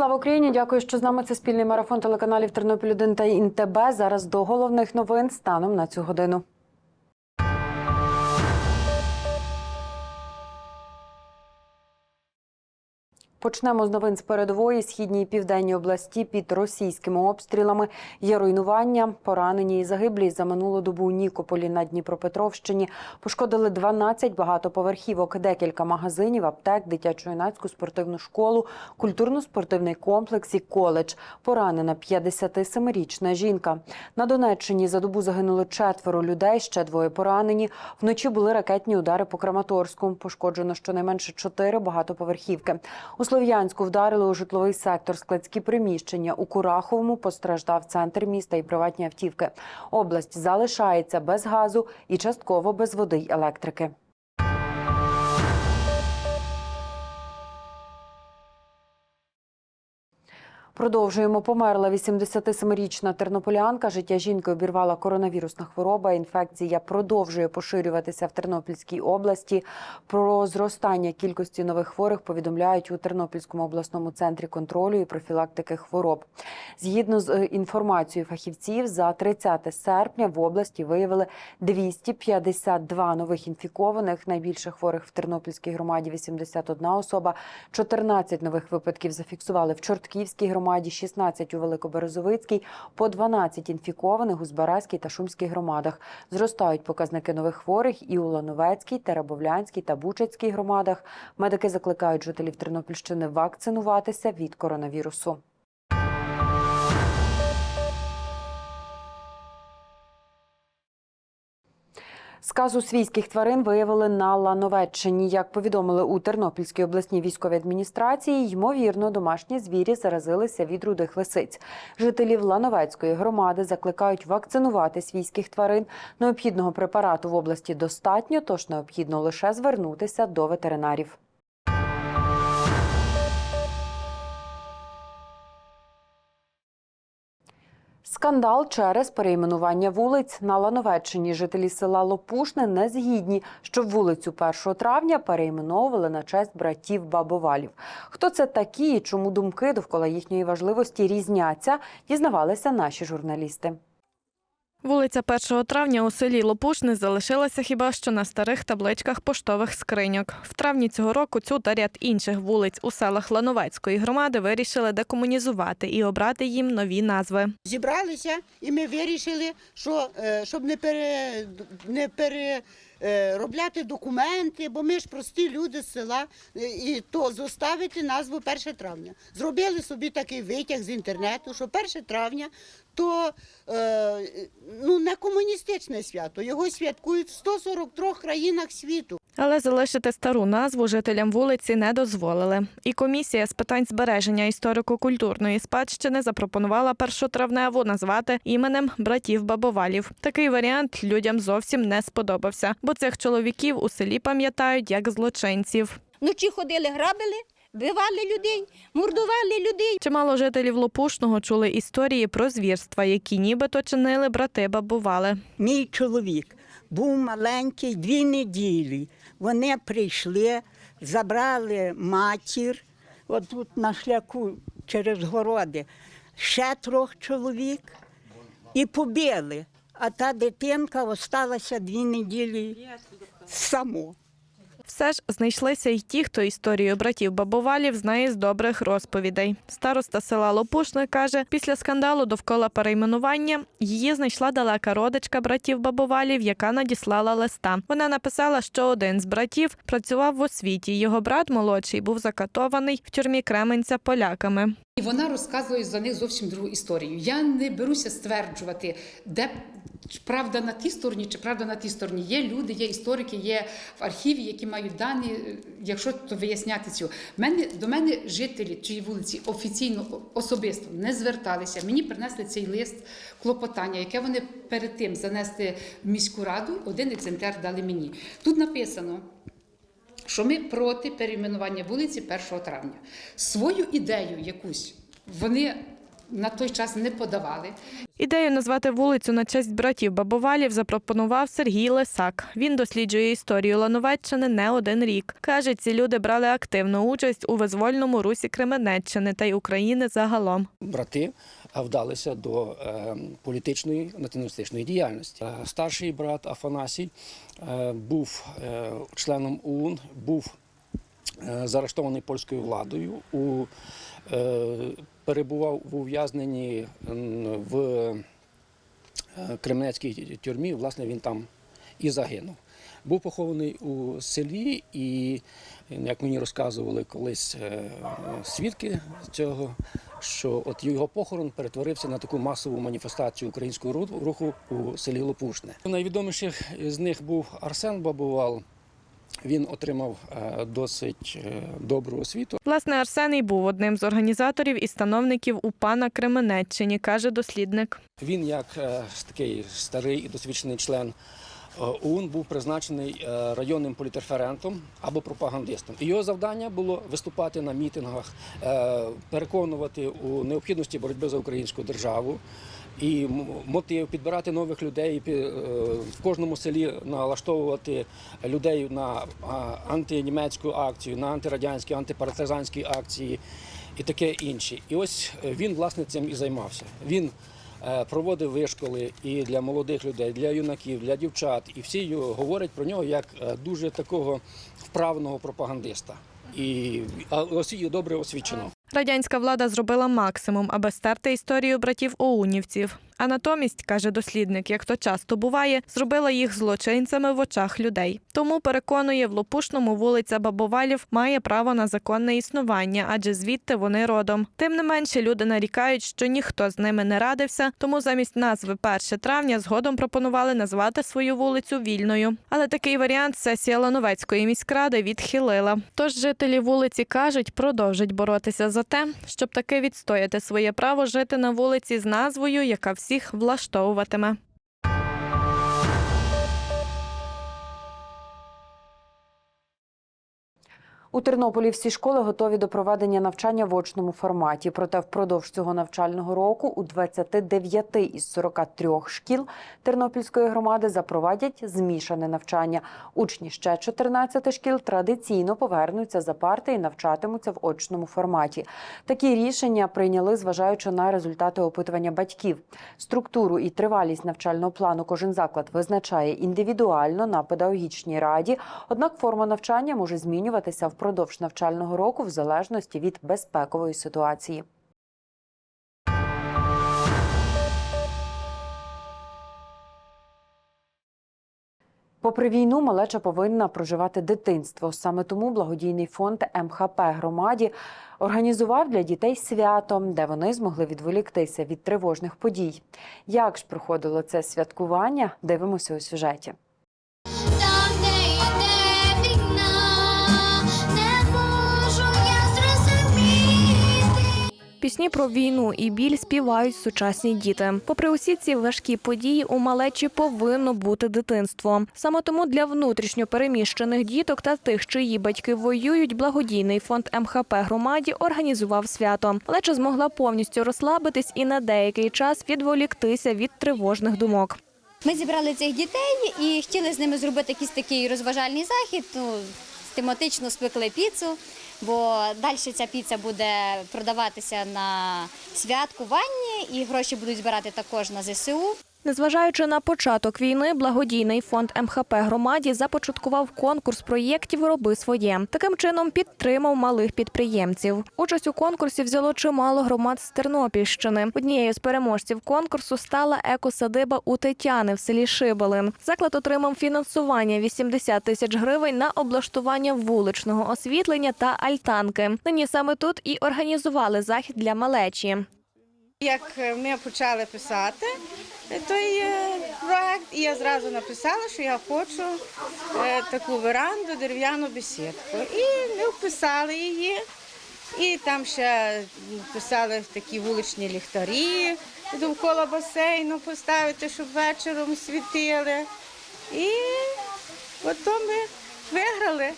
Слава Україні! Дякую, що з нами. Це спільний марафон телеканалів Тернопіль 1 та ІНТБ. Зараз до головних новин станом на цю годину. Почнемо з новин з передової. Східній і південній області під російськими обстрілами є руйнування, поранені і загиблі за минулу добу у Нікополі на Дніпропетровщині. Пошкодили 12 багатоповерхівок, декілька магазинів, аптек, дитячо-юнацьку спортивну школу, культурно-спортивний комплекс і коледж. Поранена 57-річна жінка. На Донеччині за добу загинули четверо людей, ще двоє поранені. Вночі були ракетні удари по Краматорську. Пошкоджено щонайменше чотири багатоповерхівки. Слов'янську вдарили у житловий сектор складські приміщення. У Кураховому постраждав центр міста і приватні автівки. Область залишається без газу і частково без води й електрики. Продовжуємо. Померла 87-річна тернополянка. Життя жінки обірвала коронавірусна хвороба. Інфекція продовжує поширюватися в Тернопільській області. Про зростання кількості нових хворих повідомляють у Тернопільському обласному центрі контролю і профілактики хвороб. Згідно з е, інформацією фахівців, за 30 серпня в області виявили 252 нових інфікованих. Найбільше хворих в Тернопільській громаді 81 особа. 14 нових випадків зафіксували в Чортківській громаді, 16 у Великоберезовицькій, по 12 інфікованих у Збаразькій та Шумській громадах. Зростають показники нових хворих і у Лановецькій, Теребовлянській та Бучацькій громадах. Медики закликають жителів Тернопільщини вакцинуватися від коронавірусу. Сказу свійських тварин виявили на Лановеччині. Як повідомили у Тернопільській обласній військовій адміністрації, ймовірно, домашні звірі заразилися від рудих лисиць. Жителів Лановецької громади закликають вакцинувати свійських тварин. Необхідного препарату в області достатньо, тож необхідно лише звернутися до ветеринарів. Скандал через перейменування вулиць на Лановеччині. Жителі села Лопушне не згідні, щоб вулицю 1 травня перейменовували на честь братів Бабовалів. Хто це такі і чому думки довкола їхньої важливості різняться, дізнавалися наші журналісти. Вулиця 1 травня у селі Лопушни залишилася хіба що на старих табличках поштових скриньок. В травні цього року цю та ряд інших вулиць у селах Лановецької громади вирішили декомунізувати і обрати їм нові назви. Зібралися і ми вирішили, що е, щоб не пере не пере. Е, Робляти документи, бо ми ж прості люди з села, е, і то зоставити назву 1 травня. Зробили собі такий витяг з інтернету, що 1 травня то е, ну, не комуністичне свято. Його святкують в 143 країнах світу. Але залишити стару назву жителям вулиці не дозволили. І комісія з питань збереження історико-культурної спадщини запропонувала першотравневу назвати іменем братів Бабовалів. Такий варіант людям зовсім не сподобався, бо цих чоловіків у селі пам'ятають як злочинців. Вночі ходили, грабили, бивали людей, мордували людей. Чимало жителів Лопушного чули історії про звірства, які нібито чинили брати Бабували. Мій чоловік був маленький дві неділі. Вони прийшли, забрали матір, отут на шляху через городи, ще трьох чоловік і побили. А та дитинка осталася дві неділі само. Все ж знайшлися й ті, хто історію братів Бабовалів знає з добрих розповідей. Староста села Лопушне каже, після скандалу довкола перейменування її знайшла далека родичка братів Бабовалів, яка надіслала листа. Вона написала, що один з братів працював в освіті. Його брат молодший був закатований в тюрмі Кременця поляками. І вона розказує за них зовсім другу історію. Я не беруся стверджувати, де чи правда на тій стороні, чи правда на тій стороні. Є люди, є історики, є в архіві, які мають дані, якщо то виясняти цю. Мене, до мене жителі цієї вулиці офіційно особисто не зверталися. Мені принесли цей лист клопотання, яке вони перед тим занесли в міську раду. Один екземпляр дали мені. Тут написано що ми проти перейменування вулиці 1 травня. Свою ідею якусь вони на той час не подавали. Ідею назвати вулицю на честь братів Бабовалів запропонував Сергій Лисак. Він досліджує історію Лановеччини не один рік. Каже, ці люди брали активну участь у визвольному русі Кременеччини та й України загалом. брати вдалися до е, політичної націоналістичної діяльності. Е, Старший брат Афанасій е, був членом ОУН, був заарештований польською владою, у, перебував в ув'язненні в е, Кременецькій тюрмі. Власне, він там і загинув. Був похований у селі, і як мені розказували колись е, свідки цього, що от його похорон перетворився на таку масову маніфестацію українського руху у селі Лопушне. Найвідоміших з них був Арсен Бабувал. Він отримав е, досить е, добру освіту. Власне, Арсеній був одним з організаторів і становників УПА на Кременеччині, каже дослідник. Він, як е, такий старий і досвідчений член ОУН, був призначений районним політерферентом або пропагандистом. Його завдання було виступати на мітингах, переконувати у необхідності боротьби за українську державу. І мотив підбирати нових людей, е, в кожному селі налаштовувати людей на антинімецьку акцію, на антирадянські, антипартизанські акції і таке інше. І ось е, він власне цим і займався. Він е, проводив вишколи і для молодих людей, для юнаків, для дівчат. І всі говорять про нього як дуже такого вправного пропагандиста. І а, осві- добре освіченого. Радянська влада зробила максимум, аби стерти історію братів оунівців. А натомість, каже дослідник, як то часто буває, зробила їх злочинцями в очах людей. Тому переконує, в Лопушному вулиця Бабовалів має право на законне існування, адже звідти вони родом. Тим не менше, люди нарікають, що ніхто з ними не радився, тому замість назви 1 травня згодом пропонували назвати свою вулицю вільною. Але такий варіант сесія Лановецької міськради відхилила. Тож жителі вулиці кажуть, продовжать боротися за те, щоб таки відстояти своє право жити на вулиці з назвою, яка всіх влаштовуватиме. У Тернополі всі школи готові до проведення навчання в очному форматі. Проте впродовж цього навчального року у 29 із 43 шкіл Тернопільської громади запровадять змішане навчання. Учні ще 14 шкіл традиційно повернуться за парти і навчатимуться в очному форматі. Такі рішення прийняли, зважаючи на результати опитування батьків. Структуру і тривалість навчального плану кожен заклад визначає індивідуально на педагогічній раді. Однак форма навчання може змінюватися впродовж навчального року в залежності від безпекової ситуації. Попри війну, малеча повинна проживати дитинство. Саме тому благодійний фонд МХП громаді організував для дітей свято, де вони змогли відволіктися від тривожних подій. Як ж проходило це святкування? Дивимося у сюжеті. Пісні про війну і біль співають сучасні діти. Попри усі ці важкі події, у малечі повинно бути дитинство. Саме тому для внутрішньо переміщених діток та тих, чиї батьки воюють, благодійний фонд МХП громаді організував свято. Малеча змогла повністю розслабитись і на деякий час відволіктися від тривожних думок. Ми зібрали цих дітей і хотіли з ними зробити якийсь такий розважальний захід. Ну, тематично спекли піцу, бо далі ця піца буде продаватися на святкуванні і гроші будуть збирати також на ЗСУ. Незважаючи на початок війни, благодійний фонд МХП громаді започаткував конкурс проєктів Роби своє. Таким чином підтримав малих підприємців. Участь у конкурсі взяло чимало громад з Тернопільщини. Однією з переможців конкурсу стала екосадиба у Тетяни в селі Шибалин. Заклад отримав фінансування 80 тисяч гривень на облаштування вуличного освітлення та альтанки. Нині саме тут і організували захід для малечі. Як е, ми почали писати е, той е, проект, і я зразу написала, що я хочу таку веранду, дерев'яну бесідку. І ми вписали її, і там ще писали такі вуличні ліхтарі довкола басейну поставити, щоб вечором світили. І от то ми виграли.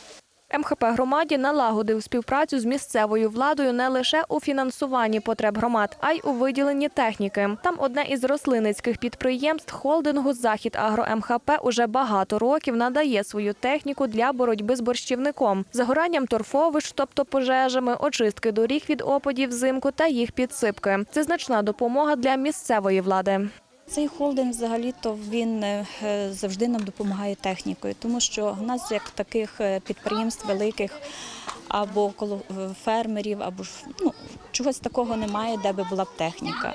МХП громаді налагодив співпрацю з місцевою владою не лише у фінансуванні потреб громад, а й у виділенні техніки. Там одне із рослинницьких підприємств холдингу Захід Агро МХП уже багато років надає свою техніку для боротьби з борщівником, загоранням торфовищ, тобто пожежами, очистки доріг від опадів взимку та їх підсипки. Це значна допомога для місцевої влади. Цей холдинг взагалі-то він е, завжди нам допомагає технікою, тому що в нас як таких е, підприємств великих або коло е, фермерів, або ну, чогось такого немає, де би була б техніка.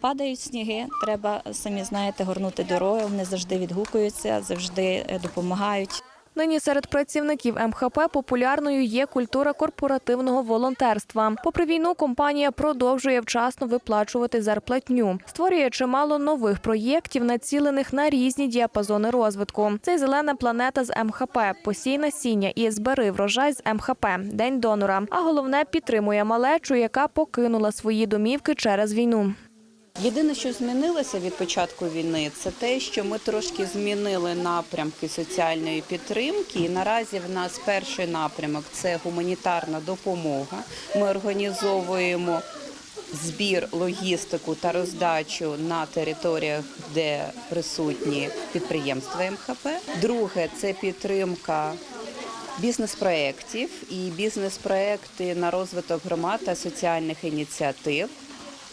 Падають сніги, треба, самі знаєте, горнути дороги, вони завжди відгукуються, завжди е, допомагають. Нині серед працівників МХП популярною є культура корпоративного волонтерства. Попри війну, компанія продовжує вчасно виплачувати зарплатню, створює чимало нових проєктів, націлених на різні діапазони розвитку. Це зелена планета з МХП, посій насіння і збери врожай з МХП, день донора. А головне підтримує малечу, яка покинула свої домівки через війну. Єдине, що змінилося від початку війни, це те, що ми трошки змінили напрямки соціальної підтримки. І наразі в нас перший напрямок це гуманітарна допомога. Ми організовуємо збір, логістику та роздачу на територіях, де присутні підприємства МХП. Друге це підтримка. Бізнес-проєктів і бізнес-проєкти на розвиток громад та соціальних ініціатив.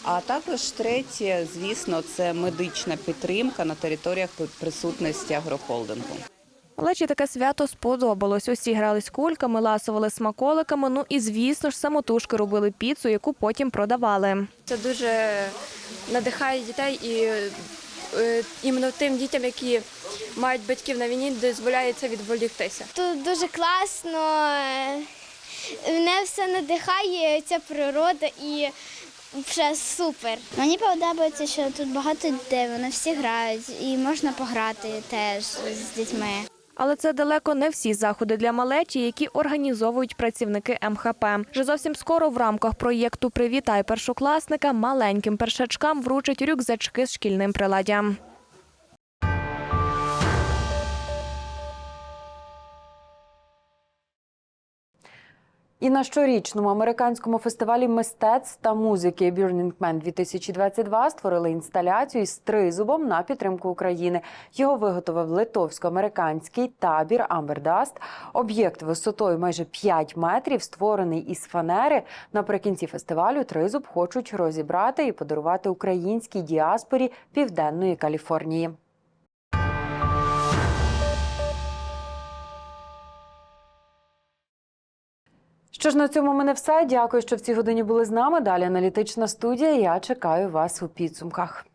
А також третє, звісно, це медична підтримка на територіях присутності агрохолдингу. Малечі таке свято сподобалось. Усі грались кульками, ласували смаколиками. Ну і звісно ж, самотужки робили піцу, яку потім продавали. Це дуже надихає дітей і е, іменно тим дітям, які мають батьків на війні, дозволяється відволіктися. Тут дуже класно. е, Мене все надихає, ця природа і все супер. Мені подобається, що тут багато дітей, вони всі грають і можна пограти теж з дітьми. Але це далеко не всі заходи для малечі, які організовують працівники МХП. Вже зовсім скоро в рамках проєкту Привітай першокласника маленьким першачкам вручать рюкзачки з шкільним приладдям. І на щорічному американському фестивалі мистецтв та музики Burning Man 2022 створили інсталяцію із тризубом на підтримку України. Його виготовив литовсько-американський табір Амбердаст. Об'єкт висотою майже 5 метрів, створений із фанери. Наприкінці фестивалю тризуб хочуть розібрати і подарувати українській діаспорі південної Каліфорнії. Що ж на цьому мене все. Дякую, що в цій годині були з нами. Далі аналітична студія. Я чекаю вас у підсумках.